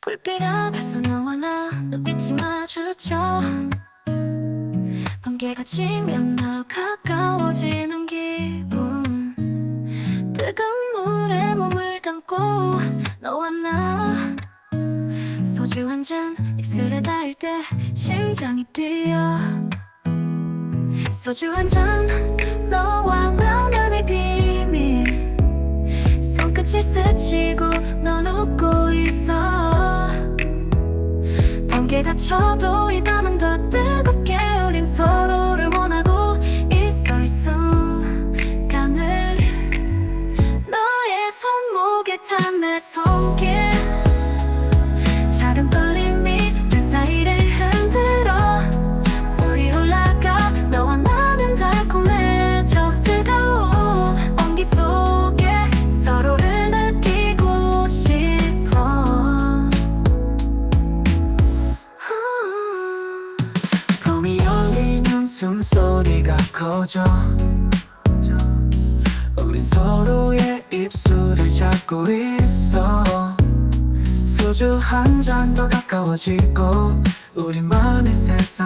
불빛 앞에서 너와 나 눈빛이 마주쳐. 번개가 치면 더 가까워지는 기분. 뜨거운 물에 몸을 담고 너와 나. 소주 한 잔 입술에 닿을 때 심장이 뛰어. 소주 한 잔 너와 나 번개가 쳐도 이 밤은 더 뜨겁게 우린 서로를 원하고 있어 이 순간을 너의 손목에 탄 내 손길 숨소리가 커져. 우린 서로의 입술을 잡고 있어. 소주 한 잔 더 가까워지고 우리만의 세상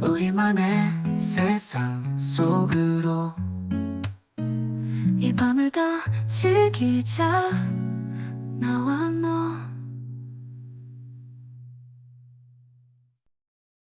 우리만의 세상 속으로 이 밤을 더 즐기자